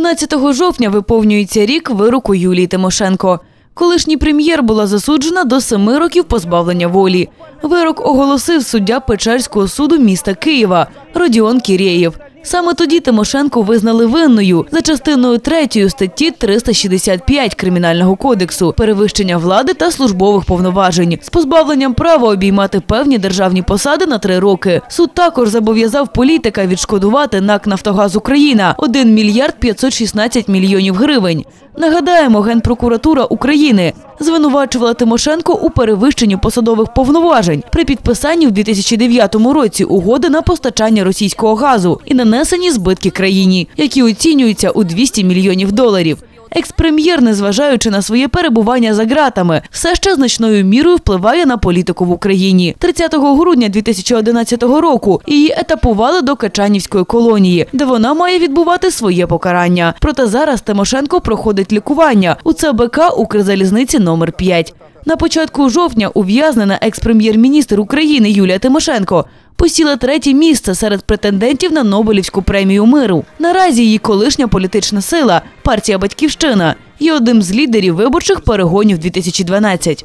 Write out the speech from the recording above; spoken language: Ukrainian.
11 жовтня виповнюється рік вироку Юлії Тимошенко. Колишній прем'єр була засуджена до семи років позбавлення волі. Вирок оголосив суддя Печерського суду міста Києва Родіон Кірєєв. Саме тоді Тимошенко визнали винною за частиною 3 статті 365 Кримінального кодексу перевищення влади та службових повноважень з позбавленням права обіймати певні державні посади на три роки. Суд також зобов'язав політика відшкодувати НАК «Нафтогаз Україна» 1 мільярд 516 мільйонів гривень. Нагадаємо, Генпрокуратура України звинувачувала Тимошенко у перевищенні посадових повноважень при підписанні в 2009 році угоди на постачання російського газу і нанесені збитки країні, які оцінюються у 200 мільйонів доларів. Екс-прем'єр, незважаючи на своє перебування за ґратами, все ще значною мірою впливає на політику в Україні. 30 грудня 2011 року її етапували до Качанівської колонії, де вона має відбувати своє покарання. Проте зараз Тимошенко проходить лікування у ЦБК Укрзалізниці номер 5 На початку жовтня ув'язнена екс-прем'єр-міністр України Юлія Тимошенко посіла третє місце серед претендентів на Нобелівську премію миру. Наразі її колишня політична сила партія Батьківщина є одним з лідерів виборчих перегонів 2012.